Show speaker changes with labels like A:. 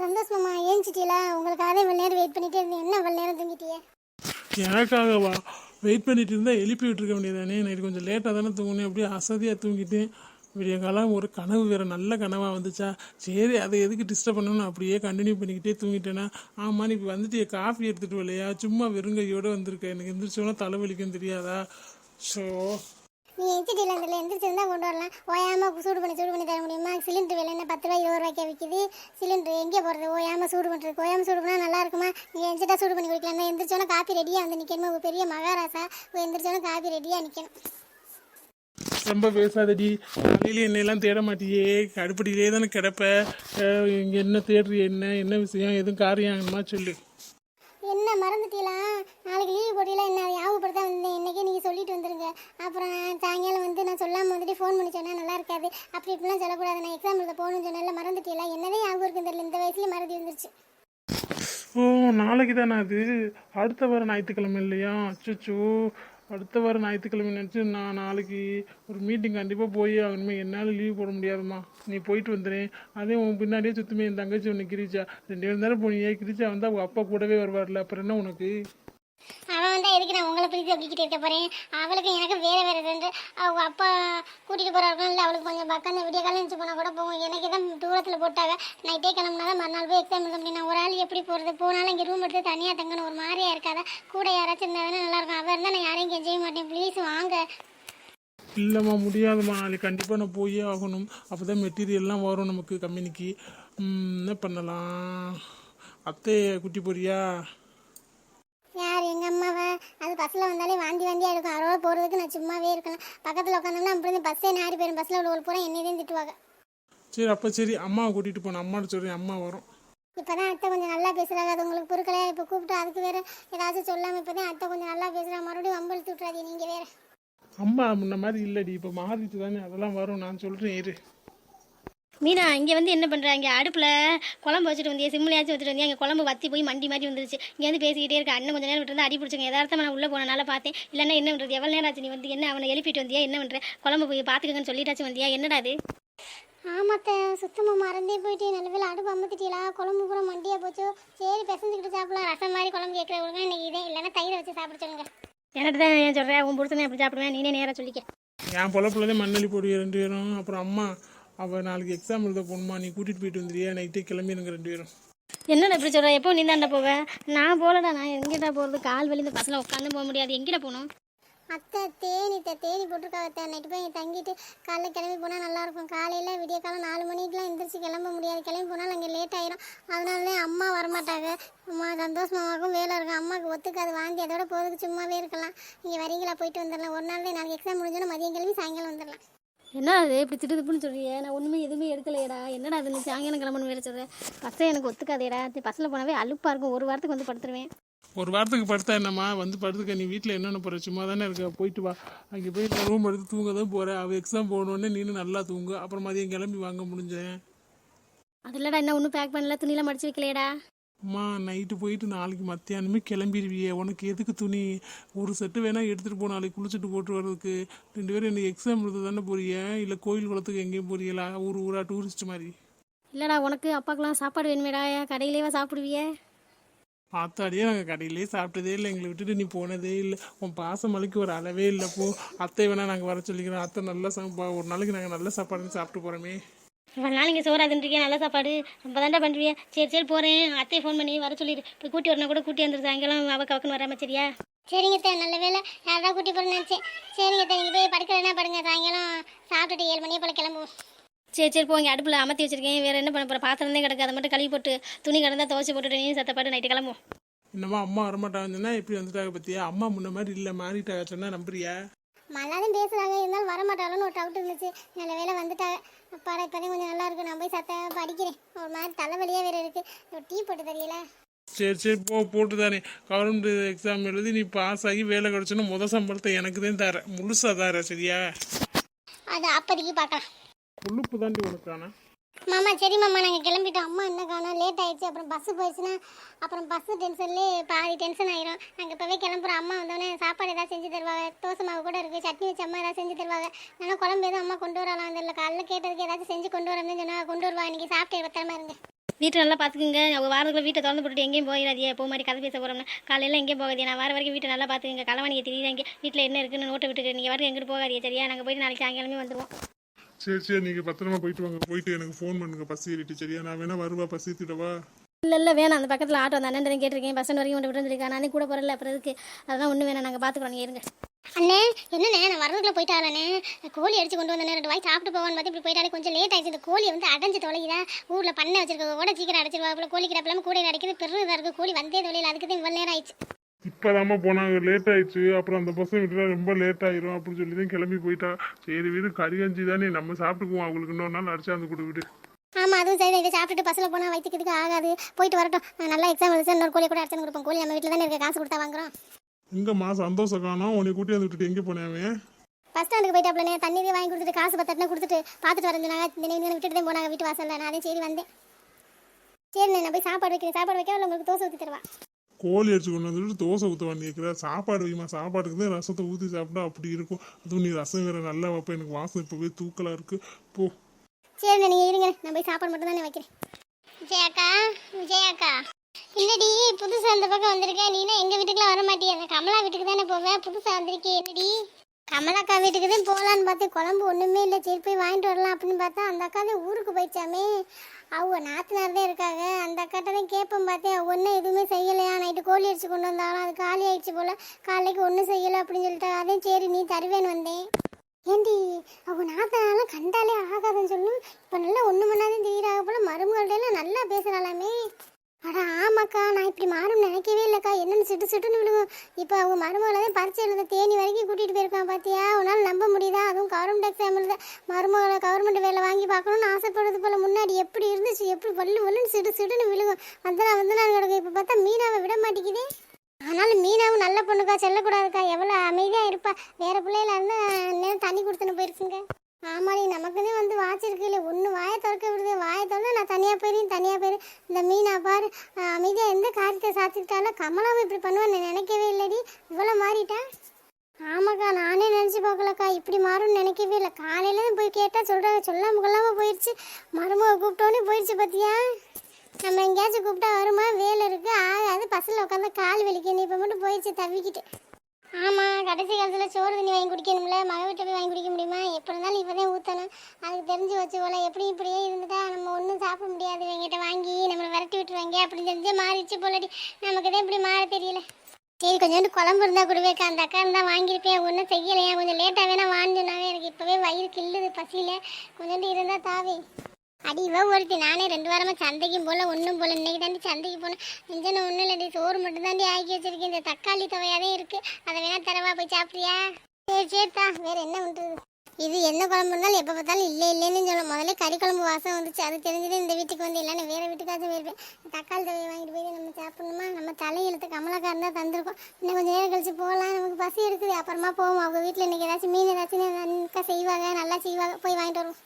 A: சந்தோஷமா ஏஞ்சிட்டீங்களா? உங்களுக்காக இவ்வளோ நேரம் வெயிட் பண்ணிட்டே இருந்தேன். என்ன இவ்வளோ நேரம் தூங்கிட்டியே
B: எனக்காகவா? வெயிட் பண்ணிட்டு இருந்தா எழுப்பி விட்டுருக்க வேண்டியதானே நைட்டு கொஞ்சம் லேட்டாக தானே தூங்கினேன். அப்படியே அசதியாக தூங்கிட்டேன். விடிய காலம் ஒரு கனவு வேற நல்ல கனவாக வந்துச்சா? சரி அதை எதுக்கு டிஸ்டர்ப் பண்ணணும்னு அப்படியே கண்டினியூ பண்ணிக்கிட்டே தூங்கிட்டேனா? ஆமாம் இப்போ வந்துட்டு காஃபி எடுத்துட்டு வரலையா? சும்மா வெறுங்கையோடு வந்திருக்கேன் எனக்கு எந்திரிச்சோன்னா தலைவலிக்கும் தெரியாதா? ஸோ
A: நீ எந்திரிச்சிட்டில இல்லை எந்திரிச்சிருந்தா கொண்டு வரலாம். ஓயாம சூடு பண்ணி சூடு பண்ணி தர முடியுமா? சிலிண்டர் விலை என்ன? பத்து ரூபாய் இருபது ரூபாய்க்கு விற்கிது சிலிண்டர் எங்கே போகிறது ஓயாமல் சூடு பண்ணுறது ஓயாமல் சூடு பண்ணால் நல்லா இருக்குமா? நீ எந்திரிச்சா சூடு பண்ணி குடிக்கலாம். எந்திரிச்சோன்னா காப்பி ரெடியாக வந்து நிற்கணுமா ஒரு பெரிய மகாராசா. எந்திரிச்சோன்னா காப்பி ரெடியாக நிற்கணும்
B: ரொம்ப பேசாதடி. காலையில் என்னையெல்லாம் தேட மாட்டியே. அடுப்படியிலே தானே கிடப்ப இங்கே என்ன தேடுறிய என்ன? என்ன விஷயம்? எதுவும் காரியம் சொல்லு.
A: என்ன மறந்துட்டீங்களா? நாளைக்கு லீவு போட்டீங்களா என்ன? ஞாபகப்படுத்த வந்தேன் இன்னைக்கே நீங்கள் சொல்லிட்டு வந்துருங்க. அப்புறம் சாயங்காலம் வந்து நான் சொல்லாமல் வந்துட்டு ஃபோன் பண்ணி சொன்னால் நல்லா இருக்காது. அப்படி இப்படிலாம் சொல்லக்கூடாது. நான் எக்ஸாம் எழுத போகணும்னு சொன்னால மறந்துட்டீங்களா? என்னதான் ஞாபகம் இருக்குன்னு தெரியல. இந்த வயசுலேயே மறந்து வந்துருச்சு.
B: ஓ நாளைக்கு தானே அது? அடுத்த வாரம் ஞாயிற்றுக்கிழமை இல்லையா? அச்சோ அடுத்த வாரம் ஞாயிற்றுக்கிழமை நினச்சி நான் நாளைக்கு ஒரு மீட்டிங் கண்டிப்பாக போய் ஆகணுமே என்னால் லீவ் போட முடியாதும்மா. நீ போயிட்டு வந்துடுறேன் அதே உன் பின்னாடியே சுத்தமே என் தங்கச்சி ஒன்று கிரிச்சா. ரெண்டு பேரும் தானே போனியே கிரிச்சா வந்து அவங்க அப்பா கூடவே வருவார்ல. அப்புறம் என்ன உனக்கு?
A: அவன் எதுக்கு நான் உங்களை பிடிச்சி அப்படிக்கிட்டு இருக்க போகிறேன் அவளுக்கு எனக்கு வேறு வேறு ரெண்டு அவங்க அப்பா கூட்டிகிட்டு போகிறாருக்கும் இல்லை அவளுக்கு கொஞ்சம் பக்கம் விடிய காலம் இருந்துச்சு போனால் கூட போகும் எனக்கு தான் தூரத்தில் போட்டாங்க. நைட்டே கிளம்புனா தான் மறுநாள் போய் எக்ஸாம் எழுத முடியும். நான் ஒரு ஆள் எப்படி போகிறது போனாலும் இங்கே ரூம் எடுத்து தனியாக தங்கணும். ஒரு மாதிரியா இருக்காதா? கூட யாராச்சும் இருந்தால் நல்லா இருக்கும். அவர் இருந்தால் நான் யாரையும் கெஞ்சவே மாட்டேன். ப்ளீஸ் வாங்க.
B: இல்லைம்மா முடியாதும்மா. நாளைக்கு கண்டிப்பாக நான் போயே ஆகணும். அப்போ தான் மெட்டீரியல்லாம் வரும் நமக்கு கம்பெனிக்கு என்ன பண்ணலாம்? அத்தையை குட்டி போறியா?
A: யார் எங்கள் அம்மாவை? அது பஸ்ஸில் வந்தாலே வாந்தி வாந்தியாக இருக்கும். அவரோட போகிறதுக்கு நான் சும்மாவே இருக்கணும் பக்கத்தில் உட்காந்தோம்னா அப்படி பஸ்ஸே நாரி போயிடும் பஸ்ஸில் உள்ள பூரா என்னையே தான் திட்டுவாங்க.
B: சரி அப்போ சரி. அம்மாவை கூட்டிகிட்டு போனேன் அம்மாட்ட சொல்கிறேன் அம்மா வரும்.
A: இப்பதான் அத்தை கொஞ்சம் நல்லா பேசுறாங்க. அது உங்களுக்கு பொறுக்கல இப்போ கூப்பிட்டு அதுக்கு வேற ஏதாச்சும் சொல்லாம இப்பதான் அத்தை கொஞ்சம் நல்லா பேசுறாங்க மறுபடியும் வம்பழுத்து விட்றாதீங்க நீங்க வேற.
B: அம்மா முன்ன மாதிரி இல்லடி. இப்போ மாறிட்டு தானே. அதெல்லாம் வரும். நான் சொல்கிறேன் இரு.
C: மீனா இங்கே வந்து என்ன பண்ணுற இங்கே அடுப்பில் குழம்பு வச்சுட்டு வந்தியா சிம்மிலையாச்சும் வச்சுட்டு வந்தியா அங்கே குழம்பு வத்தி போய் மண்டி மாதிரி வந்துருச்சு. இங்கே வந்து பேசிக்கிட்டே இருக்க அண்ணன் கொஞ்ச நேரம் விட்டு அடி பிடிச்சிங்க எதார்த்தமா நான் உள்ளே போனனால பார்த்தேன். இல்லைன்னா என்ன பண்ணுறது எவ்வளோ நேரம் ஆச்சு நீ வந்து? என்ன அவனை எழுப்பிட்டு வந்தியா? என்ன பண்ணுற குழம்பு போய் பார்த்துக்கங்கன்னு சொல்லிட்டாச்சும் வந்தியா? என்னடா அது
A: ஆமாத்த சுத்தமா மறந்தே போயிட்டு நல்ல வேலை அடுப்பு அமர்த்திட்டீங்களா குழம்பு பூரா மண்டியா போச்சு. சரி பிசைஞ்சுக்கிட்டு சாப்பிடலாம். ரசம் மாதிரி குழம்பு கேட்குற கொடுங்க இன்னைக்கு இதே இல்லைன்னா தயிரை வச்சு சாப்பிட சொல்லுங்க.
C: எனக்கு தான் ஏன் சொல்கிறேன் உன் புருஷனை எப்படி சாப்பிடுவேன். நீனே நேராக சொல்லிக்க.
B: என் பொழப்புலதே மண்ணள்ளி போடுவிய ரெண்டு பேரும். அப்புறம் அம்மா அவள் நாளைக்கு எக்ஸாம் எழுத போகணுமா? நீ கூட்டிகிட்டு போயிட்டு வந்துடுறியா நைட்டே கிளம்பிடுங்க ரெண்டு பேரும்.
C: என்னடா இப்படி சொல்கிற எப்போ நீ தாண்டா போவேன் நான் போகலடா நான் எங்கிட்ட போகிறது கால் வலி இந்த பஸ்ஸில் உட்காந்து போக முடியாது. எங்கிட்ட போகணும்?
A: அத்தை தேனி த தேனி போட்டிருக்காங்க நைட்டு போய் தங்கிட்டு காலைல கிளம்பி போனால் நல்லா இருக்கும். காலையில விடிய காலம் நாலு மணிக்கெலாம் எந்திரிச்சு கிளம்ப முடியாது. கிளம்பி போனால் அங்கே லேட் ஆயிரும். அதனால தான் அம்மா வரமாட்டாங்க. அம்மா சந்தோஷ் மாமாவுக்கும் வேலை இருக்கும் அம்மாவுக்கு ஒத்துக்காது. வாந்தி அதோட போகிறதுக்கு சும்மாவே இருக்கலாம். நீங்கள் வரீங்களா? போயிட்டு வந்துடலாம். ஒரு நாள் நாளைக்கு எக்ஸாம் முடிஞ்சோன்னா மதியம் கிளம்பி சாயங்காலம் வந்துடலாம்.
C: என்ன அது? இப்படி திட்டு திப்புன்னு சொல்றியே. நான் ஒன்றுமே எதுவுமே எடுக்கலையடா. என்னடா அது நீ சாயங்காலம் கிளம்பணும் வேற சொல்கிறேன் பஸ்ஸே எனக்கு ஒத்துக்காதேடா. பஸ்ஸில் போனாவே அலுப்பாக இருக்கும். ஒரு வாரத்துக்கு வந்து படுத்துருவேன்.
B: ஒரு வாரத்துக்கு படுத்தா என்னம்மா? வந்து படுத்துக்க நீ வீட்டில் என்னென்ன போகிற சும்மா தானே இருக்க. போயிட்டு வா. அங்கே போய் ரூம் எடுத்து தூங்க தான் போகிறேன் அவள் எக்ஸாம் போகணுன்னே நீனு நல்லா தூங்கு. அப்புறம் மதியம் கிளம்பி வாங்க முடிஞ்சேன்
C: அது இல்லடா என்ன ஒன்றும் பேக் பண்ணல. துணியெல்லாம் மடிச்சு வைக்கலையடா.
B: அம்மா நைட்டு போயிட்டு நாளைக்கு மத்தியானமே கிளம்பிடுவியே. உனக்கு எதுக்கு துணி? ஒரு செட்டு வேணா எடுத்துகிட்டு போ நாளைக்கு குளிச்சுட்டு போட்டு வர்றதுக்கு. ரெண்டு பேரும் எனக்கு எக்ஸாம் எழுத தானே போறிய இல்லை கோயில் குளத்துக்கு எங்கேயும் போறீங்களா? ஊர் ஊரா டூரிஸ்ட் மாதிரி.
C: இல்லடா உனக்கு அப்பாக்கெல்லாம் சாப்பாடு வேணுமேடா. கடையிலேவா சாப்பிடுவியே?
B: ஆத்தாடியே நாங்கள் கடையிலே சாப்பிட்டதே இல்லை. எங்களை விட்டுட்டு நீ போனதே இல்லை. உன் பாச மலைக்கு ஒரு அளவே இல்லை போ. அத்தை வேணா நாங்கள் வர சொல்லிக்கிறோம். அத்தை நல்லா சமைப்பா. ஒரு நாளைக்கு நாங்கள் நல்ல சாப்பாடு சாப்பிட்டு போகிறோமே
C: இவ்வளோ நாள் இங்கே சோறாதுன்றீங்க நல்ல சாப்பாடு. ரொம்ப தாண்டா பண்ணுவியா சரி சரி போகிறேன் அத்தையை ஃபோன் பண்ணி வர சொல்லிடு போய் கூட்டி வரணும் கூட கூட்டி வந்துரு. சாயங்காலம் அவ கவக்குன்னு வராம சரியா?
A: சரிங்க அத்தை நல்ல வேலை யாரா கூட்டி போகிறேன்னு நினச்சேன். சரிங்க அத்தை நீங்கள் போய் படுக்கலைன்னா படுங்க. சாயங்காலம் சாப்பிட்டுட்டு ஏழு மணியை போல் கிளம்புவோம்.
C: சரி சரி போங்க. அடுப்பில் அமர்த்தி வச்சிருக்கேன். வேறு என்ன பண்ண போகிற பாத்திரம் தான் கிடக்கு. அதை மட்டும் கழுவி போட்டு துணி கிடந்தா துவச்சி போட்டுட்டு நீ சத்தப்பாட்டு நைட்டு கிளம்புவோம்.
B: என்னம்மா அம்மா வரமாட்டாங்கன்னா எப்படி வந்துட்டாங்க பத்தியா? அம்மா முன்ன மாதிரி இல்லை. மாறிட்டாங்க சொன்னா நம்புறியா?
A: மல்லாதான் பேசுகிறாங்க இருந்தாலும் வரமாட்டாளோன்னு ஒரு டவுட் இருந்துச்சு. நல்ல வேலை வந்துட்டாங்க. அப்பாடா இப்போதான் கொஞ்சம் நல்லா இருக்கு. நான் போய் சத்த படிக்கிறேன். ஒரு மாதிரி தலைவலியாக வேறு இருக்குது டீ போட்டு தெரியல
B: சரி சரி போ போட்டு தானே கவர்மெண்ட் எக்ஸாம் எழுதி நீ பாஸ் ஆகி வேலை கிடச்சுன்னா முத சம்பளத்தை எனக்கு தான் தர முழுசா தர சரியா?
A: அது அப்போதைக்கு பார்க்கலாம்.
B: கொழுப்பு தாண்டி உனக்கான
A: மாமா சரி மாமா நாங்கள் கிளம்பிட்டோம். அம்மா என்ன காணோம்? லேட் ஆயிடுச்சு. அப்புறம் பஸ்ஸு போயிடுச்சுன்னா அப்புறம் பஸ்ஸு டென்ஷன்லேயே பாதி டென்ஷன் ஆயிரும். நாங்கள் இப்போவே கிளம்புறோம். அம்மா வந்தோடனே சாப்பாடு ஏதாவது செஞ்சு தருவாங்க. தோசை மாவு கூட இருக்குது சட்னி வச்சு அம்மா ஏதாவது செஞ்சு தருவாங்க. நல்லா குழம்பு எதுவும் அம்மா கொண்டு வரலாம். தெரியல. காலைல கேட்டதுக்கு ஏதாச்சும் செஞ்சு கொண்டு வரணும்னு சொன்னால் கொண்டு வருவா. இன்னைக்கு சாப்பிட்டு பத்திரமா இருங்க.
C: வீட்டை நல்லா பார்த்துக்குங்க ஒரு வாரத்துக்குள்ள வீட்டை திறந்து போட்டுட்டு எங்கேயும் போயிடாதீங்க. போ மாதிரி கதை பேச போகிறோம்னா காலையில் எங்கேயும் போகாதீங்க. நான் வர வரைக்கும் வீட்டை நல்லா பார்த்துக்குங்க களவாணியை இங்கே வீட்டில் என்ன இருக்குன்னு நோட்டை விட்டுட்டு நீங்கள் வரைக்கும் எங்கிட்டு போகாதீங்க சரியா? நாங்கள் போயிட்டு நாளைக்கு சாயங்காலமே வந்துடுவோம்
B: சரி சரி நீங்கள் பத்திரமா போயிட்டு வாங்க. போயிட்டு எனக்கு ஃபோன் பண்ணுங்க பசி ஏறிட்டு. சரியா? நான் வேணா வருவா பசி திடவா
C: இல்லை இல்லை வேணாம். அந்த பக்கத்தில் ஆட்டோ அந்த அண்ணன் கேட்டிருக்கேன். பஸ் வரைக்கும் கொண்டு விட்டு இருக்கா நானே கூட போகிறல அப்புறம் இருக்கு அதெல்லாம் ஒன்றும் வேணாம். நாங்கள் பார்த்துக்குறோம் இருங்க.
A: அண்ணே என்னண்ணே? நான் வரதுக்குள்ள போயிட்டாளே கோழி அடிச்சு கொண்டு வந்தேன் ரெண்டு வாய் சாப்பிட்டு போவான்னு பார்த்து இப்படி போயிட்டாலே கொஞ்சம் லேட் ஆயிடுச்சு. இந்த கோழி வந்து அடைஞ்சு தொலைக்குதா ஊர்ல பண்ணை வச்சிருக்க கூட சீக்கிரம் அடைச்சிருவா. அப்புறம் கோழி கிடப்பில்லாம கூட அடைக்கிறது பெரு இதாக இருக்கு. கோழி வந்தே தொலைல அதுக்கு தான் இவ்வளோ நேரம் ஆயிடுச்சு.
B: இப்போதாம்மா போனாங்க லேட் ஆயிடுச்சு. அப்புறம் அந்த பஸ்ஸை விட்டுட்டா ரொம்ப லேட் ஆயிரும் அப்படின்னு சொல்லி தான் கிளம்பி போயிட்டா. சரி வீடு கறிகஞ்சி தானே நம்ம சாப்பிட்டுக்குவோம் அவங்களுக்கு. இன்னொரு நாள் அடிச்சாந்து கொடு விடு.
A: ஆமா அதுவும் சரி இதை சாப்பிட்டுட்டு பஸ்ஸில் போனால் வயிற்றுக்கு ஆகாது. போயிட்டு வரட்டும். நல்லா எக்ஸாம் எழுதி இன்னொரு கோழி கூட அடிச்சு கொடுப்போம் கோழி நம்ம வீட்டில் தானே இருக்க. காசு கொடுத்தா வாங்குறோம்.
B: எங்கம்மா சந்தோஷம் காணோம். உன்னை கூட்டி வந்து விட்டுட்டு எங்கே போனேன்
A: பஸ் ஸ்டாண்டுக்கு போயிட்டாப்லனே தண்ணி இதே வாங்கி கொடுத்துட்டு காசு பத்தட்டினா கொடுத்துட்டு பார்த்துட்டு வரஞ்சாங்க தினம் விட்டுட்டு தான் போனாங்க. வீட்டு வாசல்ல. நான் அதே சரி வந்தேன். சரிண்ணே நான் போய் சாப்பாடு வைக்கிறேன். சாப்பாடு வைக்க உங்களுக்கு தோசை ஊற்றி தருவா.
B: கோழி அடிச்சு கொண்டு வந்துட்டு தோசை ஊற்றுவான்னு கேட்குற சாப்பாடு வைமா சாப்பாட்டுக்கு தான் ரசத்தை ஊற்றி சாப்பிட்டா அப்படி இருக்கும். அதுவும் நீ ரசம் வேற நல்லா வைப்ப எனக்கு வாசம் இப்போவே தூக்கலாக இருக்கு. போ.
A: சரிங்க நீங்கள் இருங்க. நான் போய் சாப்பாடு மட்டும் தானே வைக்கிறேன். விஜயாக்கா விஜயாக்கா. இல்லடி புதுசாக அந்த பக்கம் வந்திருக்கேன் நீனா எங்கள் வீட்டுக்குலாம் வர மாட்டியே? அந்த கமலா வீட்டுக்கு தானே போவேன் புதுசாக வந்திருக்கேன் என்னடி? கமலாக்கா வீட்டுக்கு தான் போகலான்னு பார்த்து குழம்பு ஒன்றுமே இல்லை. சரி போய் வாங்கிட்டு வரலாம் அப்படின்னு பார்த்தா அந்த அக்கா தான் ஊருக்கு போயிடுச்சாமே. அவங்க நாத்தனார் தான் இருக்காங்க. அந்த அக்காட்ட தான் கேட்பேன் பார்த்தேன் அவங்க ஒன்றும் எதுவுமே செய்யலையா? நைட்டு கோழி அடிச்சு கொண்டு வந்தாலும் அது காலி ஆயிடுச்சு போல். காலைக்கு ஒன்றும் செய்யலை அப்படின்னு சொல்லிட்டு அதே சரி நீ தருவேன்னு வந்தேன். ஏண்டி அவங்க நாத்தனாலாம் கண்டாலே ஆகாதுன்னு சொல்லணும் இப்போ நல்லா ஒன்று மணி தெரியுறாங்க போல. மருமகள்கிட்ட எல்லாம் நல்லா பேசுகிறாளாமே அட ஆமாக்கா நான் இப்படி மாறும் நினைக்கவே இல்லைக்கா. என்னன்னு சிட்டு சிட்டுன்னு விழுவும் இப்போ அவங்க மருமகளை தான் பரிச்சை எழுத தேனி வரைக்கும் கூட்டிகிட்டு போயிருக்கான் பார்த்தியா உன்னால் நம்ப முடியுதா? அதுவும் கவர்மெண்ட் எக்ஸாம் எழுத மருமகளை கவர்மெண்ட் வேலை வாங்கி பார்க்கணும்னு ஆசைப்படுறது போல் முன்னாடி எப்படி இருந்துச்சு? எப்படி வல்லு வல்லுன்னு சிட்டு சிட்டுன்னு விழுகும் வந்தனா வந்தனா கிடக்கும் இப்போ பார்த்தா மீனாவை விட மாட்டேங்குதே. ஆனாலும் மீனாவும் நல்ல பொண்ணுக்கா செல்லக்கூடாதுக்கா. எவ்வளோ அமைதியாக இருப்பா. வேறு பிள்ளையில இருந்தால் நேரம் தண்ணி கொடுத்துன்னு போயிருக்குங்க ஆமாடி நமக்குமே வந்து வாச்சிருக்குல்ல ஒன்று வாயை திறக்க விடுது. வாயை திறந்து நான் தனியாக போயிரும் தனியாக போயிரு. இந்த மீனா பாரு. அமைதியாக எந்த காரியத்தை சாத்திட்டாலும் கமலாவும் இப்படி பண்ணுவான்னு நினைக்கவே இல்லைடி. இவ்வளோ மாறிட்டா? ஆமாக்கா நானே நினச்சி பார்க்கலக்கா. இப்படி மாறும்னு நினைக்கவே இல்லை. காலையில போய் கேட்டால் சொல்கிறாங்க சொல்ல கொள்ளாமல் போயிடுச்சு மருமக கூப்பிட்டோன்னே போயிடுச்சு பார்த்தியா நம்ம எங்கேயாச்சும் கூப்பிட்டா வருமா? வேலை இருக்குது ஆகாது. பஸ்ஸில் உட்காந்து கால் வலிக்கணும் இப்போ மட்டும் போயிடுச்சு தவிக்கிட்டு ஆமாம் கடைசி காலத்தில் சோறு தண்ணி வாங்கி குடிக்கணும்ல மக வீட்டை போய் வாங்கி குடிக்க முடியுமா? எப்படி இருந்தாலும் இப்போ தான் ஊற்றணும் அதுக்கு தெரிஞ்சு வச்சு போல எப்படி இப்படியே இருந்துட்டா நம்ம ஒன்றும் சாப்பிட முடியாது. இவங்கிட்ட வாங்கி நம்மளை விரட்டி விட்டுருவாங்க. அப்படின்னு தெரிஞ்சு மாறிடுச்சு போலடி. நமக்கு தான் இப்படி மாற தெரியல. சரி கொஞ்சோண்டு குழம்பு இருந்தால் கொடுவேக்கா அந்த அக்கா இருந்தால் வாங்கியிருப்பேன். ஒன்றும் செய்யலையா? கொஞ்சம் லேட்டாக வேணா வாங்கினாவே எனக்கு இப்போவே வயிறு கிள்ளுது பசியில். கொஞ்சோண்டு இருந்தால் தாவே. அடி இவ ஒருத்தி. நானே ரெண்டு வாரமா சந்தைக்கும் போல ஒன்றும் போல. இன்னைக்கு தாண்டி சந்தைக்கு போனேன் இஞ்சன ஒன்றும் இல்லடி சோறு மட்டும் தாண்டி ஆக்கி வச்சிருக்கேன். இந்த தக்காளி துவையாவே இருக்கு. அதை வேணா தரவா போய் சாப்பிட்றியா சரி சரித்தா. வேற என்ன பண்ணுறது இது என்ன குழம்பு இருந்தாலும் எப்போ பார்த்தாலும் இல்லை இல்லைன்னு சொல்லும். முதல்ல கறி குழம்பு வாசம் வந்துச்சு. அது தெரிஞ்சது இந்த வீட்டுக்கு வந்து இல்லைன்னு வேற வீட்டுக்காச்சும் போயிருப்பேன். தக்காளி துவையை வாங்கிட்டு போய் நம்ம சாப்பிடணுமா? நம்ம தலையெழுத்து கமலக்கா இருந்தால் தந்திருக்கோம். இன்னும் கொஞ்சம் நேரம் கழிச்சு போகலாம். நமக்கு பசி இருக்குது அப்புறமா போவோம். அவங்க வீட்டில் இன்னைக்கு ஏதாச்சும் மீன் ஏதாச்சும் அக்கா செய்வாங்க. நல்லா செய்வாங்க. போய் வாங்கிட்டு வருவோம்.